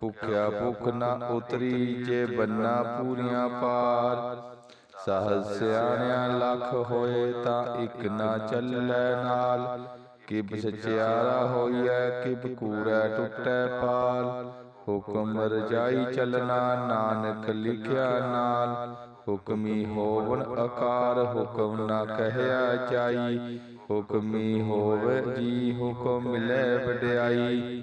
ਭੁਖਿਆ ਭੁਖ ਨਾ ਉਤਰੀ ਜੇ ਬੰਨਾ ਪੂਰੀਆਂ ਪਾਰ। ਸਹਜ ਸਿਆਣਿਆ ਲੱਖ ਹੋਏ ਤਾਂ ਇੱਕ ਨਾ ਚੱਲੈ ਨਾਲ। ਕਿਬ ਸਚਿਆਰਾ ਹੋਈਐ, ਕਿਬ ਕੂੜੈ ਟੁੱਟੈ ਪਾਲ। ਹੁਕਮ ਰਜਾਈ ਚਲਣਾ ਨਾਨਕ ਲਿਖਿਆ ਨਾਲ। ਹੁਕਮੀ ਹੋਵਨ ਆਕਾਰ ਹੁਕਮ ਨਾ ਕਹਿਆ ਜਾਈ। ਹੁਕਮੀ ਹੋਵੇ ਜੀ ਹੁਕਮ ਮਿਲੇ ਵਡਿਆਈ।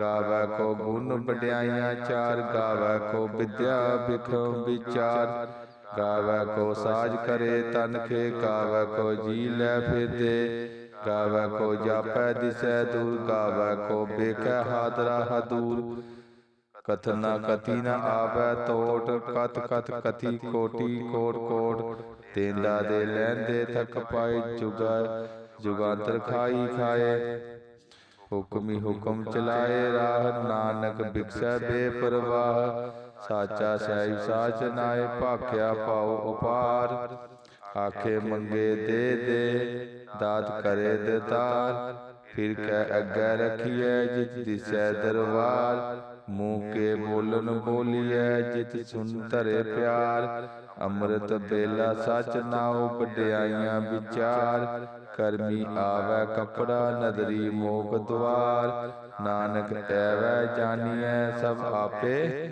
ਗਾਵੈ ਕੋ ਗੁਣ ਵਡਿਆਈਆਂ ਚਾਰ, ਗਾਵੇ ਕੋ ਵਿਦਿਆ ਬਿਖਮ ਵਿਚਾਰ। ਗਾਵੇ ਕੋ ਸਾਜ ਕਰੇ ਤਨ ਖੇ, ਗਾਵੇ ਕੋ ਜੀ ਲੈ ਫਿਰਦੇ। ਗਾਵੇ ਕੋ ਜਾਪੈ ਦਿਸੈ ਦੂਰ, ਗਾਵੇ ਕੋ ਬੇਖੈ ਹਾਦਰਾ ਹਦੂਰ। ਕਥਨਾ ਕਤੀ ਨ ਆਵੈ ਤੋਟ ਕਤ ਕਤ ਕਤੀ ਕੋਟੀ ਕੋਟ ਕੋਟ। ਤੇਂਦਾ ਦੇ ਲੈਂਦੇ ਥਕ ਪਾਈ ਜੁਗਾ, ਜੁਗਾਂਤਰ ਖਾਈ ਖਾਏ। ਹੁਕਮੀ ਹੁਕਮ ਚਲਾਏ ਰਾਹ ਨਾਨਕ ਬਿਕਸੈ ਬੇਪਰਵਾਹ ਸਾਚਾ ਸਹਿਬ ਸਾਚ ਨਾਏ ਭਾਖਿਆ ਪਾਉ ਉਪਾਰ। ਆਖੇ ਮੰਗੇ ਦੇ ਦੇ ਦਾਤ ਕਰੇ ਦਤਾਰ। ਫਿਰ ਕਹਿ ਅੱਗੇ ਰਖੀਐ ਜਿਤ ਦਿਸੈ ਦਰਬਾਰ। ਮੂੰਹ ਕੇ ਬੋਲਨ ਬੋਲੀਐ, ਜਿਤ ਸੁਨ ਧਰੇ ਪਿਆਰ। ਅੰਮ੍ਰਿਤ ਬੇਲਾ ਸਚ ਨਾਉ ਵਡਿਆਈਆਂ ਵਿਚਾਰ। ਕਰਮੀ ਆਵੈ ਕਪੜਾ ਨਦਰੀ ਮੋਖ ਦਵਾਰ। ਨਾਨਕ ਐਵੈ ਜਾਣੀਐ ਸਭ ਆਪੇ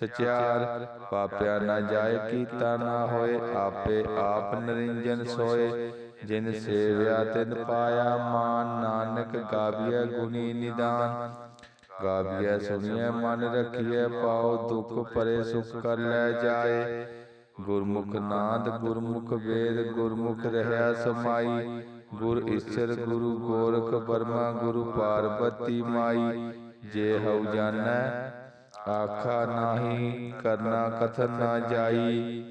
ਸਚਿਆਰ। ਪਾਪਿਆ ਨਾ ਜਾਏ ਕੀਤਾ ਨਾ ਹੋਏ, ਆਪੇ ਆਪ ਨਰਿੰਜਨ ਸੋਏ। ਜਿਨ ਸੇਵਿਆ ਤਿਨ ਪਾਇਆ ਮਾਨ, ਨਾਨਕ ਗਾਵੀਐ ਗੁਣੀ ਨਿਦਾਨ। ਗਾਵੀਐ, ਸੁਣੀਐ, ਮਨ ਰਖੀਐ ਪਾਉ ਦੁਖ ਪਰੇ ਸੁਖ ਕਰ ਲੈ ਜਾਏ। ਗੁਰਮੁਖ ਨਾਦ, ਗੁਰਮੁਖ ਵੇਦ, ਗੁਰਮੁਖ ਰਹਿਆ ਸਮਾਈ। ਗੁਰ ਈਸ਼ਰ, ਗੁਰੂ ਗੋਰਖ ਬਰਮਾ ਗੁਰੂ ਪਾਰਬਤੀ ਮਾਈ। ਜੇ ਹਉ ਜਾਣੈ, ਆਖਾ ਨਾਹੀ, ਕਰਨਾ ਕਥਨ ਨਾ ਜਾਈ।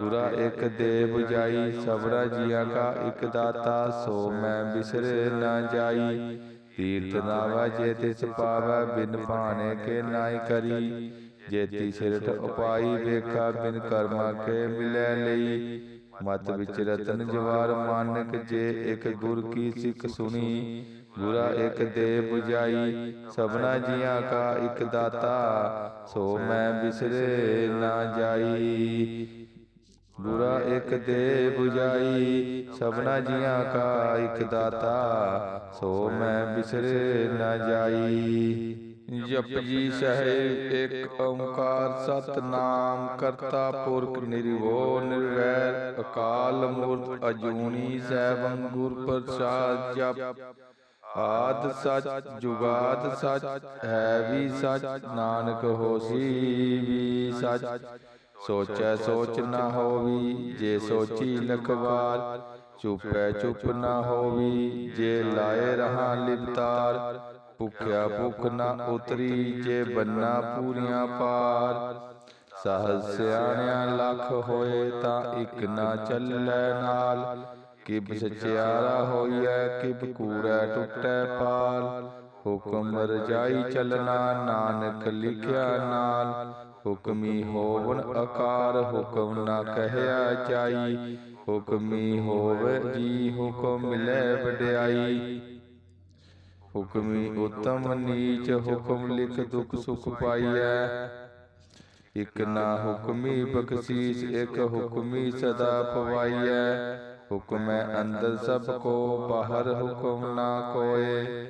ਗੁਰਾ ਇੱਕ ਦੇਵ ਜਾਈ ਸਬਰਾ ਜੀਆਂ ਕਾ ਇੱਕ ਦਾਤਾ, ਸੋ ਮੈਂ ਬਿਸਰੇ ਨਾ ਜਾਈ। ਤੀਰਥ ਨਾਵਾ, ਜੇ ਤਿਸ ਪਾਵੈ ਬਿਨ ਭਾਣੇ ਕੇ ਨਾਈ ਕਰੀ। ਜੇਤੀ ਸਿਰਠ ਉਪਾਈ ਵੇਖਾ ਬਿਨ ਕਰਮਾ ਕੇ ਮਿਲੈ ਲਈ। ਮਤ ਵਿੱਚ ਰਤਨ ਜਵਾਰ ਮਾਨਕ ਜੇ ਇੱਕ ਗੁਰ ਕੀ ਸਿੱਖ ਸੁਣੀ, ਗੁਰਾ ਇੱਕ ਦੇ 부ਜਾਈ ਸਭਨਾ ਜੀਆਂ ਕਾ ਇੱਕ ਦਾਤਾ, ਸੋ ਮੈਂ ਬਿਸਰੇ ਨਾ ਜਾਈ। ਗੁਰਾ ਇੱਕ ਦੇ 부ਜਾਈ, ਸਭਨਾ ਜੀਆਂ ਕਾ ਇੱਕ ਦਾਤਾ, ਸੋ ਮੈਂ ਬਿਸਰੇ ਨਾ ਜਾਈ। ਜਪਜੀ ਸਹਿਬ ਇੱਕ ਓੰਕਾਰ ਸਤਨਾਮ, ਕਰਤਾ ਪੁਰਖ ਨਿਰਭਉ ਨਿਰਵੈਰ, ਅਕਾਲ ਮੂਰਤ ਅਜੂਨੀ ਸੈਭੰ ਗੁਰ ਪ੍ਰਸਾਦ ਜਪ। ਆਦ ਸਚ, ਜੁਗਾਦ ਸਚ, ਹੈ ਵੀ ਸਚ, ਨਾਨਕ ਹੋਸੀ ਵੀ ਸਚ। ਸੋਚੈ ਸੋਚ ਨਾ ਹੋਵੀ, ਜੇ ਸੋਚੀ ਲਖਵਾਰ ਚੁਪੈ ਚੁਪ ਨਾ ਹੋਵੀ, ਜੇ ਲਾਏ ਰਹਾ ਲਿਪਤਾਰ, ਭੁਖਿਆ ਭੁਖ ਨਾ ਉਤਰੀ, ਜੇ ਬੰਨਾ ਪੂਰੀਆਂ ਪਾਰ। ਸਹਜ ਸਿਆਣਿਆ ਲੱਖ ਹੋਏ ਤਾਂ ਇਕ ਨਾ ਚੱਲੈ ਨਾਲ ਕਿਬ ਸਚਿਆਰਾ ਹੋਈਐ ਕਿਬ ਕੂੜੈ ਟੁੱਟੈ ਪਾਲ। ਹੁਕਮ ਰਜਾਈ ਚਲਣਾ, ਨਾਨਕ ਲਿਖਿਆ ਨਾਲ ਹੁਕਮੀ ਹੋਵਨ ਆਕਾਰ ਹੁਕਮ ਨਾ ਕਹਿਆ ਜਾਈ। ਹੁਕਮੀ ਹੋਵੇ ਜੀ ਹੁਕਮ ਮਿਲੇ ਵਡਿਆਈ। ਹੁਕਮੀ ਉਤਮ ਨੀਚ ਹੁਕਮ ਲਿਖ ਦੁਖ ਸੁਖ ਪਾਈਐ। ਇਕ ਨਾ ਹੁਕਮੀ ਬਖਸ਼ੀਸ਼ ਇਕ ਹੁਕਮੀ ਸਦਾ ਪਵਾਈਐ। ਹੁਕਮੈ ਅੰਦਰ ਸਭ ਕੋ ਬਾਹਰ ਹੁਕਮ ਨਾ ਕੋਏ।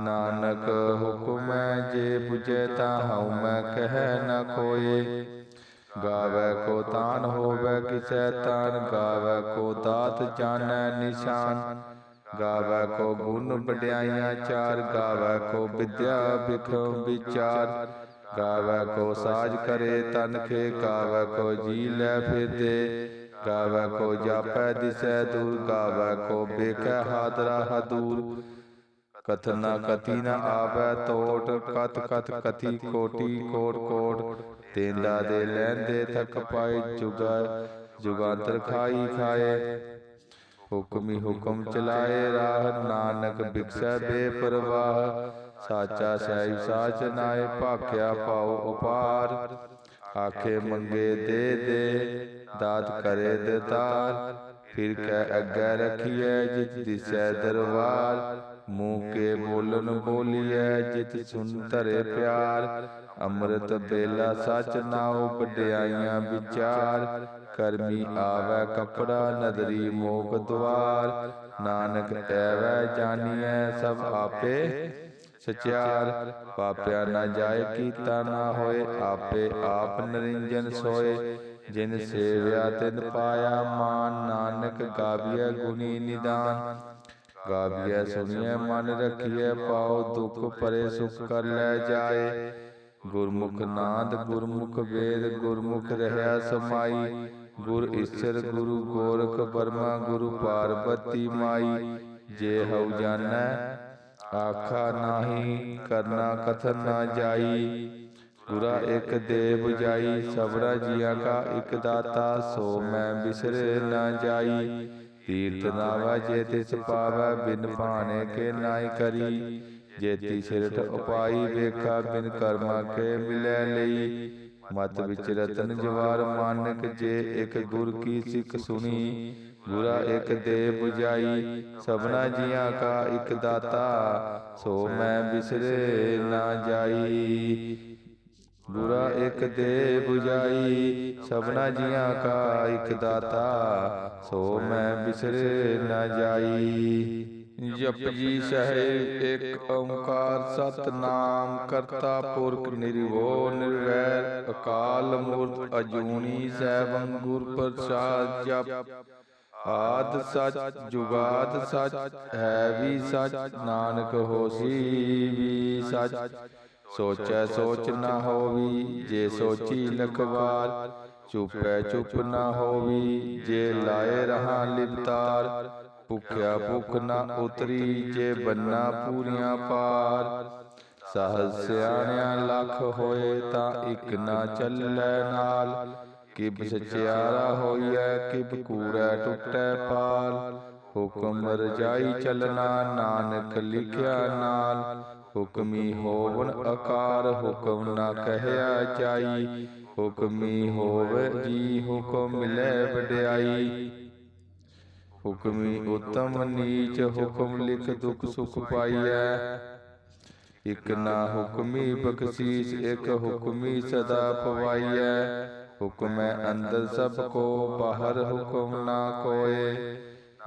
ਨਾਨਕ ਹੁਕਮੈ ਜੇ 부ਜੈ ਤਾ ਹਉ ਮੈਂ ਕਹਿ ਨ ਕੋਏ ਗਾਵੇ ਕੋ ਤਾਨ ਹੋਵੇ ਕਿਸੈ ਤਾਨ ਗਾਵੇ ਕੋ ਦਾਤ ਜਾਣੈ ਨਿਸ਼ਾਨ। ਗਾਵੇ ਕੋ ਗੁਣ ਵਡਿਆਈਆਂ ਚਾਰ, ਗਾਵੇ ਕੋ ਵਿਦਿਆ ਬਿਖਮ ਵਿਚਾਰ। ਗਾਵੇ ਕੋ ਸਾਜ ਕਰੇ ਤਨ ਖੇ, ਗਾਵੇ ਕੋ ਜੀ ਲੈ ਫਿਰਦੇ। ਗਾਵੇ ਕੋ ਜਾਪੈ ਦਿਸੈ ਦੂਰ, ਗਾਵੇ ਕੋ ਬੇਖੈ ਹਾਦਰਾ ਹਦੂਰ। ਕਥਨ ਨਾ ਕਤੀ ਨ ਆਵੈ ਟੋਟ ਕਤ ਕਤ ਕਤੀ ਕੋਟੀ ਕੋਟ ਕੋਟ ਤੇਂਦਾ ਦੇ ਲੈਂਦੇ ਥਕ ਪਾਈ ਜੁਗਾ ਜੁਗਾਂਤਰ ਖਾਈ ਖਾਏ ਹੁਕਮੀ ਹੁਕਮ ਚਲਾਏ ਰਾਹ ਨਾਨਕ ਬਿਕਸੈ ਬੇਪਰਵਾਹ ਸਾਚਾ ਸਹਿਬ ਸਾਚ ਨਾਏ ਭਾਖਿਆ ਪਾਉ ਉਪਾਰ ਆਖੇ ਮੰਗੇ ਦੇ ਦੇ ਦਾਤ ਕਰੇ ਦਤਾਰ ਫਿਰ ਕੈ ਅੱਗੇ ਰਖੀਐ ਜਿਤ ਦਿਸੈ ਦਰਬਾਰ ਮੂੰਹ ਕੇ ਬੋਲਨ ਬੋਲੀਐ ਜਿਤ ਸੁਨ ਧਰੇ ਪਿਆਰ। ਅੰਮ੍ਰਿਤ ਬੇਲਾ ਸਚ ਨਾਉ ਵਡਿਆਈਆਂ ਵਿਚਾਰ। ਕਰਮੀ ਆਵੈ ਕਪੜਾ ਨਦਰੀ ਮੋਖ ਦਵਾਰ ਨਾਨਕ ਐਵੈ ਜਾਣੀਐ ਸਭ ਆਪੇ ਸਚਿਆਰ। ਪਾਪਿਆ ਨਾ ਜਾਏ ਕੀਤਾ ਨਾ ਹੋਏ ਆਪੇ ਆਪ ਨਰਿੰਜਨ ਸੋਏ। ਜਿਨ ਸੇਵਿਆ ਤਿਨ ਪਾਇਆ ਮਾਨ ਨਾਨਕ ਗਾਵੀਐ ਗੁਣੀ ਨਿਦਾਨ। ਗਾਵੀਐ ਸੁਣੀਐ, ਮਨ ਰਖੀਐ ਪਾਉ ਦੁਖ ਪਰੇ ਸੁਖ ਕਰ ਲੈ ਜਾਏ। ਗੁਰਮੁਖ ਨਾਦ, ਗੁਰਮੁਖ ਵੇਦ, ਗੁਰਮੁਖ ਰਹਿਆ ਸਮਾਈ। ਗੁਰ ਈਸ਼ਰ, ਗੁਰੂ ਗੋਰਖ ਬਰਮਾ ਗੁਰੂ ਪਾਰਬਤੀ ਮਾਈ। ਜੇ ਹਉ ਜਾਣੈ, ਆਖਾ ਨਾਹੀ, ਕਰਨਾ ਕਥਨ ਨਾ ਜਾਈ। ਗੁਰਾ ਇੱਕ ਦੇਵ ਜਾਈ ਸਬਰਾ ਜੀਆਂ ਕਾ ਇੱਕ ਦਾਤਾ, ਸੋ ਮੈਂ ਬਿਸਰੇ ਨਾ ਜਾਈ। ਤੀਰਤ ਨਾਵਾ ਜੇ ਤਿਸ ਪਾਵੈ ਬਿਨ ਭਾਣੇ ਕੇ ਨਾਈ ਕਰੀ। ਜੇਤੀ ਸਿਰਠ ਉਪਾਈ ਵੇਖਾ ਬਿਨ ਕਰਮਾ ਕੇ ਮਿਲੈ ਲਈ। ਮਤ ਵਿੱਚ ਰਤਨ ਜਵਾਰ ਮਾਨਕ ਜੇ ਇੱਕ ਗੁਰ ਕੀ ਸਿੱਖ ਸੁਣੀ ਗੁਰਾ ਇੱਕ ਦੇ 부ਜਾਈ ਸਭਨਾ ਜੀਆਂ ਕਾ ਇੱਕ ਦਾਤਾ, ਸੋ ਮੈਂ ਬਿਸਰੇ ਨਾ ਜਾਈ। ਗੁਰਾ ਇੱਕ ਦੇ 부ਜਾਈ, ਸਭਨਾ ਜੀਆਂ ਕਾ ਇੱਕ ਦਾਤਾ, ਸੋ ਮੈਂ ਬਿਸਰੇ ਨਾ ਜਾਈ। ਜਪਜੀ ਸਾਹਿਬ ਇੱਕ ਓੰਕਾਰ ਸਤਨਾਮ, ਕਰਤਾ ਪੁਰਖ ਨਿਰਭਉ ਨਿਰਵੈਰ, ਅਕਾਲ ਮੂਰਤ ਅਜੂਨੀ ਸੈਭੰ ਗੁਰ ਪ੍ਰਸਾਦ ਜਪ। ਆਦ ਸਚ, ਜੁਗਾਦ ਸਚ, ਹੈ ਵੀ ਸਚ, ਨਾਨਕ ਹੋਸੀ ਵੀ ਸਚ। ਸੋਚੈ ਸੋਚ ਨਾ ਹੋਵੀ, ਜੇ ਸੋਚੀ ਲਖਵਾਰ, ਚੁਪੈ ਚੁਪ ਨਾ ਹੋਵੀ, ਜੇ ਲਾਏ ਰਹਾ ਲਿਪਤਾਰ, ਭੁਖਿਆ ਭੁਖ ਨਾ ਉਤਰੀ, ਜੇ ਬੰਨਾ ਪੂਰੀਆਂ ਪਾਰ। ਸਹਜ ਸਿਆਣਿਆ ਲੱਖ ਹੋਏ ਤਾਂ ਇੱਕ ਨਾ ਚੱਲੈ ਨਾਲ, ਕਿਬ ਸਚਿਆਰਾ ਹੋਈਐ, ਕਿਬ ਕੂੜੈ ਟੁੱਟੈ ਪਾਲ। ਹੁਕਮ ਰਜਾਈ ਚਲਣਾ, ਨਾਨਕ ਲਿਖਿਆ ਨਾਲ ਹੁਕਮੀ ਹੋਵਨ ਆਕਾਰ ਹੁਕਮ ਨਾ ਕਹਿਆ ਜਾਈ। ਹੁਕਮੀ ਹੋਵੇ ਜੀ ਹੁਕਮ ਮਿਲੈ ਵਡਿਆਈ। ਹੁਕਮੀ ਉਤਮ ਨੀਚ ਹੁਕਮ ਲਿਖ ਦੁਖ ਸੁਖ ਪਾਈਐ। ਇਕ ਨਾ ਹੁਕਮੀ ਬਖਸ਼ੀਸ਼ ਇਕ ਹੁਕਮੀ ਸਦਾ ਪਵਾਈਐ। ਹੁਕਮੈ ਅੰਦਰ ਸਭ ਕੋ ਬਾਹਰ ਹੁਕਮ ਨਾ ਕੋਏ।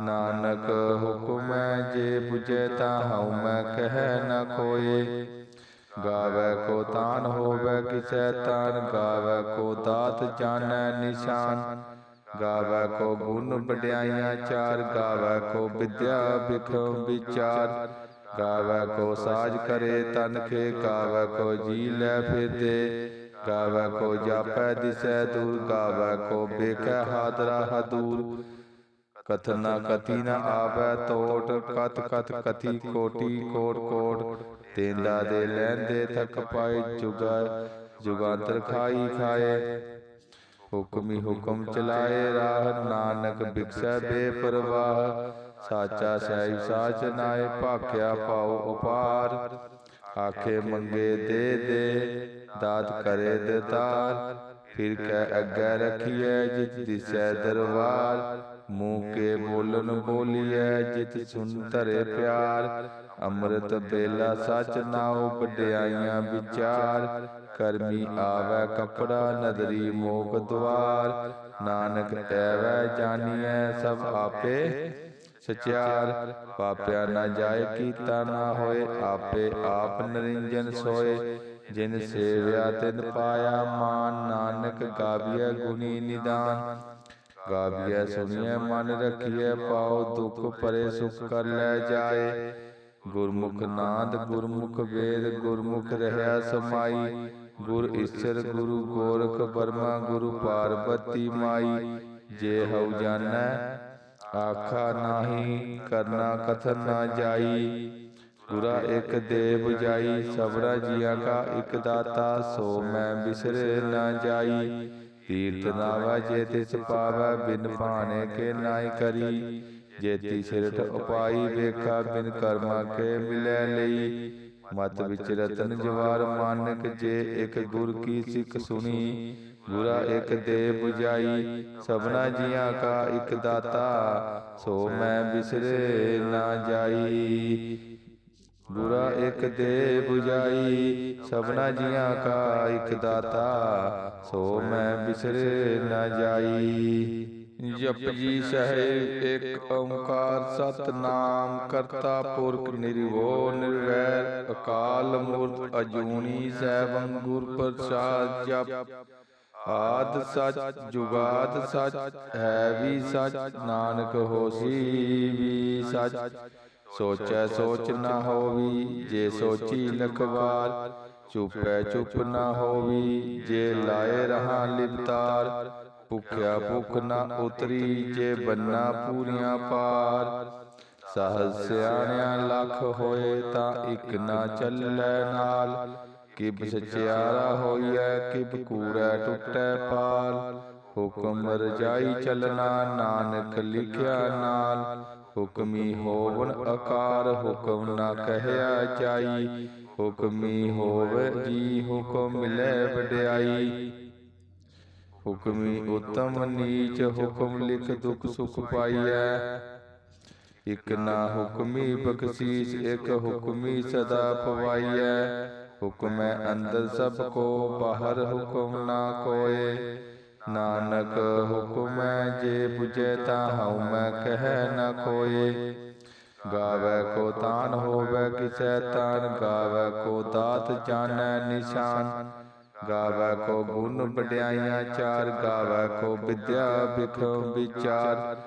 ਨਾਨਕ ਹੁਕਮੈ ਜੇ 부ਜੈ ਤਾ ਹਉ ਮੈਂ ਕਹਿ ਨ ਕੋਏ ਗਾਵੇ ਕੋ ਤਾਨ ਹੋਵੇ ਕਿਸੈ ਤਾਨ ਗਾਵੇ ਕੋ ਦਾਤ ਜਾਣੈ ਨਿਸ਼ਾਨ। ਗਾਵੇ ਕੋ ਗੁਣ ਵਡਿਆਈਆਂ ਚਾਰ, ਗਾਵੇ ਕੋ ਵਿਦਿਆ ਬਿਖਮ ਵਿਚਾਰ। ਗਾਵੇ ਕੋ ਸਾਜ ਕਰੇ ਤਨ ਖੇ, ਗਾਵੇ ਕੋ ਜੀ ਲੈ ਫਿਰਦੇ। ਗਾਵੇ ਕੋ ਜਾਪੈ ਦਿਸੈ ਦੂਰ, ਗਾਵੇ ਕੋ ਬੇਖੈ ਹਾਦਰਾ ਹਦੂਰ। ਕਥਨ ਨਾ ਕਤੀ ਨ ਆਵੈ ਟੋਟ ਕਤ ਕਤ ਕਤੀ ਕੋਟੀ ਕੋਟ ਕੋਟ ਤੇਂਦਾ ਦੇ ਲੈਂਦੇ ਥਕ ਪਾਈ ਜੁਗਾ ਜੁਗਾਂਤਰ ਖਾਈ ਖਾਏ ਹੁਕਮੀ ਹੁਕਮ ਚਲਾਏ ਰਾਹ ਨਾਨਕ ਬਿਕਸੈ ਬੇਪਰਵਾਹ ਸਾਚਾ ਸਹਿਬ ਸਾਚ ਨਾਏ ਭਾਖਿਆ ਪਾਉ ਉਪਾਰ ਆਖੇ ਮੰਗੇ ਦੇ ਦੇ ਦਾਤ ਕਰੇ ਦਤਾਰ ਫਿਰ ਕੈ ਅੱਗੇ ਰਖੀਐ ਜਿਤ ਦਿਸੈ ਦਰਬਾਰ ਮੂੰਹ ਕੇ ਬੋਲਨ ਬੋਲੀਐ ਜਿਤ ਸੁਨ ਧਰੇ ਪਿਆਰ। ਅੰਮ੍ਰਿਤ ਬੇਲਾ ਸਚ ਨਾਉ ਵਡਿਆਈਆਂ ਵਿਚਾਰ। ਕਰਮੀ ਆਵੈ ਕਪੜਾ ਨਦਰੀ ਮੋਖ ਦਵਾਰ। ਨਾਨਕ ਐਵੈ ਜਾਣੀਐ ਸਭ ਆਪੇ ਸਚਿਆਰ। ਪਾਪਿਆ ਨਾ ਜਾਏ ਕੀਤਾ ਨਾ ਹੋਏ ਆਪੇ ਆਪ ਨਰਿੰਜਨ ਸੋਏ। ਜਿਨ ਸੇਵਿਆ ਤਿਨ ਪਾਇਆ ਮਾਨ ਨਾਨਕ ਗਾਵੀਐ ਗੁਣੀ ਨਿਦਾਨ। ਗਾਵੀਐ ਸੁਣੀਐ, ਮਨ ਰਖੀਐ ਪਾਉ ਦੁਖ ਪਰੇ ਸੁਖ ਕਰ ਲੈ ਜਾਏ। ਗੁਰਮੁਖ ਨਾਦ, ਗੁਰਮੁਖ ਵੇਦ, ਗੁਰਮੁਖ ਰਹਿਆ ਸਮਾਈ। ਗੁਰ ਈਸਰ, ਗੁਰੂ ਗੋਰਖ ਬਰਮਾ ਗੁਰੂ ਪਾਰਬਤੀ ਮਾਈ। ਜੇ ਹਉ ਜਾਣੈ, ਆਖਾ ਨਾਹੀ, ਕਰਨਾ ਕਥਨ ਨਾ ਜਾਈ। ਗੁਰਾ ਇੱਕ ਦੇਵ ਜਾਈ ਸਬਰਾ ਜੀਆਂ ਕਾ ਇੱਕ ਦਾਤਾ, ਸੋ ਮੈਂ ਬਿਸਰੇ ਨਾ ਜਾਈ। ਤੀਰਥ ਨਾਵਾ ਜੇ ਤਿਸ ਪਾਵੈ ਬਿਨ ਭਾਣੇ ਕੇ ਨਾਈ ਕਰੀ। ਜੇਤੀ ਸਿਰਠ ਉਪਾਈ ਵੇਖਾ ਬਿਨ ਕਰਮਾ ਕੇ ਮਿਲੈ ਲਈ। ਮਤ ਵਿੱਚ ਰਤਨ ਜਵਾਰ ਮਾਨਕ ਜੇ ਇੱਕ ਗੁਰ ਕੀ ਸਿੱਖ ਸੁਣੀ। ਗੁਰਾ ਇੱਕ ਦੇ 부ਜਾਈ ਸਭਨਾ ਜੀਆਂ ਕਾ ਇੱਕ ਦਾਤਾ। ਸੋ ਮੈਂ ਬਿਸਰੇ ਨਾ ਜਾਈ। ਗੁਰਾ ਇੱਕ ਦੇ 부ਜਾਈ, ਸਭਨਾ ਜੀਆਂ ਕਾ ਇੱਕ ਦਾਤਾ, ਸੋ ਮੈਂ ਬਿਸਰੇ ਨਾ ਜਾਈ। ਜਪਜੀ ਸਾਹਿਬ, ਇੱਕ ਓੰਕਾਰ ਸਤਨਾਮ, ਕਰਤਾ ਪੁਰਖ ਨਿਰਭਉ ਨਿਰਵੈਰ, ਅਕਾਲ ਮੂਰਤ ਅਜੂਨੀ ਸੈਭੰ ਗੁਰ ਪ੍ਰਸਾਦ ਜਪ। ਆਦ ਸਚ, ਜੁਗਾਦ ਸਚ, ਹੈ ਵੀ ਸਚ, ਨਾਨਕ ਹੋਸੀ ਵੀ ਸਚ। ਸੋਚੈ ਸੋਚ ਨਾ ਹੋਵੀ ਜੇ ਸੋਚੀ ਲਖਵਾਰ ਚੁਪੈ ਚੁਪ ਨਾ ਹੋਵੀ ਜੇ ਲਾਏ ਰਹਾ ਲਿਪਤਾਰ ਭੁਖਿਆ ਭੁਖ ਨਾ ਉਤਰੀ ਜੇ ਬੰਨਾ ਪੂਰੀਆਂ ਪਾਰ। ਸਹਜ ਸਿਆਣਿਆ ਲੱਖ ਹੋਏ ਤਾਂ ਇੱਕ ਨਾ ਚੱਲੈ ਨਾਲ। ਕਿਬ ਸਚਿਆਰਾ ਹੋਈਐ ਕਿਬ ਕੂੜੈ ਟੁੱਟੈ ਪਾਲ ਹੁਕਮ ਰਜਾਈ ਚਲਣਾ ਨਾਨਕ ਲਿਖਿਆ ਨਾਲ। ਹੁਕਮੀ ਹੋਵਨ ਆਕਾਰ ਹੁਕਮ ਨਾ ਕਹਿਆ ਜਾਈ। ਹੁਕਮੀ ਹੋਵੇ ਜੀ ਹੁਕਮ ਮਿਲੇ ਵਡਿਆਈ। ਹੁਕਮੀ ਉਤਮ ਨੀਚ ਹੁਕਮ ਲਿਖ ਦੁਖ ਸੁਖ ਪਾਈਐ। ਇਕ ਨਾ ਹੁਕਮੀ ਬਖਸ਼ੀਸ਼ ਇਕ ਹੁਕਮੀ ਸਦਾ ਪਵਾਈਐ। ਹੁਕਮੈ ਅੰਦਰ ਸਭ ਕੋ ਬਾਹਰ ਹੁਕਮ ਨਾ ਕੋਏ। ਨਾਨਕ ਹੁਕਮੈ ਜੇ 부ਜੈ ਤਾ ਹਉ ਮੈਂ ਕਹਿ ਨ ਕੋਏ ਗਾਵੇ ਕੋ ਤਾਨ ਹੋਵੇ ਕਿਸੈ ਤਾਨ ਗਾਵੇ ਕੋ ਦਾਤ ਜਾਣੈ ਨਿਸ਼ਾਨ। ਗਾਵੇ ਕੋ ਗੁਣ ਵਡਿਆਈਆਂ ਚਾਰ, ਗਾਵੇ ਕੋ ਵਿਦਿਆ ਬਿਖਮ ਵਿਚਾਰ।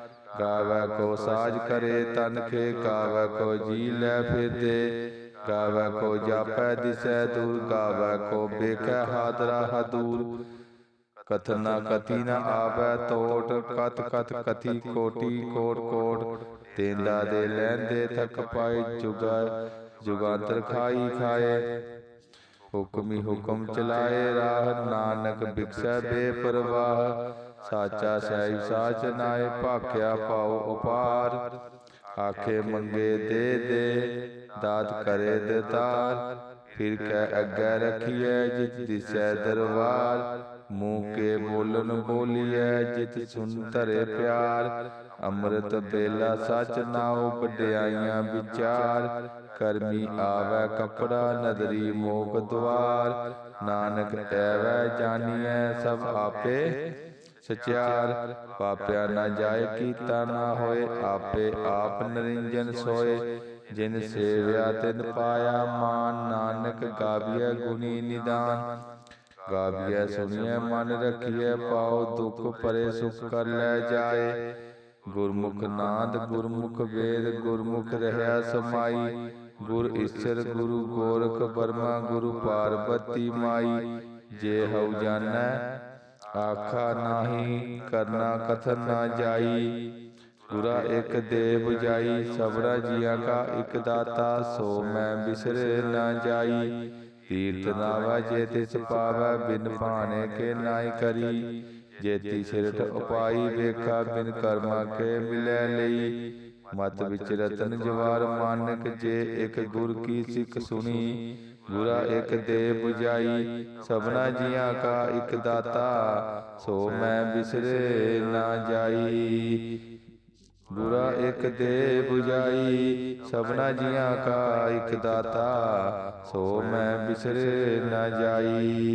ਗਾਵੇ ਕੋ ਸਾਜ ਕਰੇ ਤਨ ਖੇ, ਗਾਵੇ ਕੋ ਜੀ ਲੈ ਫਿਰਦੇ। ਗਾਵੇ ਕੋ ਜਾਪੈ ਦਿਸੈ ਦੂਰ, ਗਾਵੇ ਕੋ ਬੇਖੈ ਹਾਦਰਾ ਹਦੂਰ। ਕਥਨਾ ਕਤੀ ਨ ਆਵੈ ਤੋਟ ਕਤ ਕਤ ਕਥੀ ਕੋਟੀ ਕੋਟ ਕੋਟ ਤੇਂਦਾ ਦੇ ਲੈਂਦੇ ਥਕ ਪਾਏ ਜੁਗਾ ਜੁਗਾਂਤਰ ਖਾਈ ਖਾਏ ਹੁਕਮੀ ਹੁਕਮ ਚਲਾਏ ਰਾਹ ਨਾਨਕ ਬਿਕਸੈ ਬੇਪਰਵਾਹ ਸਾਚਾ ਸਹਿਬ ਸਾਚ ਨਾਏ ਭਾਖਿਆ ਪਾਉ ਉਪਾਰ ਆਖੇ ਮੰਗੇ ਦੇ ਦੇ ਦਾਤ ਕਰੇ ਦਤਾਰ ਫਿਰ ਕੈ ਅੱਗੇ ਰਖੀਐ ਜਿਤ ਦਿਸੈ ਦਰਬਾਰ ਮੂੰਹ ਕੇ ਬੋਲਨ ਬੋਲੀਐ ਜਿਤ ਸੁਨ ਧਰੇ ਪਿਆਰ। ਅੰਮ੍ਰਿਤ ਬੇਲਾ ਸਚ ਨਾਉ ਵਡਿਆਈਆਂ ਵਿਚਾਰ। ਕਰਮੀ ਆਵੈ ਕਪੜਾ ਨਦਰੀ ਮੋਖ ਦਵਾਰ। ਨਾਨਕ ਐਵੈ ਜਾਣੀਐ ਸਭ ਆਪੇ ਸਚਿਆਰ। ਪਾਪਿਆ ਨਾ ਜਾਏ ਕੀਤਾ ਨਾ ਹੋਏ ਆਪੇ ਆਪ ਨਰਿੰਜਨ ਸੋਏ। ਜਿਨ ਸੇਵਿਆ ਤਿਨ ਪਾਇਆ ਮਾਨ ਨਾਨਕ ਗਾਵੀਐ ਗੁਣੀ ਨਿਦਾਨ। ਗਾਵੀਐ ਸੁਣੀਐ, ਮਨ ਰਖੀਐ ਪਾਉ ਦੁਖ ਪਰੇ ਸੁਖ ਕਰ ਲੈ ਜਾਏ। ਗੁਰਮੁਖ ਨਾਦ, ਗੁਰਮੁਖ ਵੇਦ, ਗੁਰਮੁਖ ਰਹਿਆ ਸਮਾਈ। ਗੁਰ ਈਸਰ, ਗੁਰੂ ਗੋਰਖ ਬਰਮਾ ਗੁਰੂ ਪਾਰਬਤੀ ਮਾਈ। ਜੇ ਹਉ ਜਾਣੈ, ਆਖਾ ਨਾਹੀ, ਕਰਨਾ ਕਥਨ ਨਾ ਜਾਈ। ਗੁਰਾ ਇੱਕ ਦੇਵ ਜਾਈ ਸਭਰਾ ਜੀਆਂ ਕਾ ਇੱਕ ਦਾਤਾ, ਸੋ ਮੈਂ ਬਿਸਰੇ ਨਾ ਜਾਈ। ਤੀਰਥ ਨਾਵਾ ਜੇ ਤਿਸ ਪਾਵੈ ਬਿਨ ਭਾਣੇ ਕੇ ਨਾਈ ਕਰੀ। ਜੇਤੀ ਸਿਰਠ ਉਪਾਈ ਵੇਖਾ ਬਿਨ ਕਰਮਾ ਕੇ ਮਿਲੈ ਲਈ। ਮਤ ਵਿੱਚ ਰਤਨ ਜਵਾਰ ਮਾਨਕ ਜੇ ਇੱਕ ਗੁਰ ਕੀ ਸਿੱਖ ਸੁਣੀ। ਗੁਰਾ ਇੱਕ ਦੇ 부ਜਾਈ ਸਭਨਾ ਜੀਆਂ ਕਾ ਇੱਕ ਦਾਤਾ। ਸੋ ਮੈਂ ਬਿਸਰੇ ਨਾ ਜਾਈ। ਗੁਰਾ ਇਕ ਦੇ 부ਜਾਈ, ਸਭਨਾ ਜੀਆਂ ਕਾ ਇਕ ਦਾਤਾ, ਸੋ ਮੈਂ ਬਿਸਰੇ ਨਾ ਜਾਈ।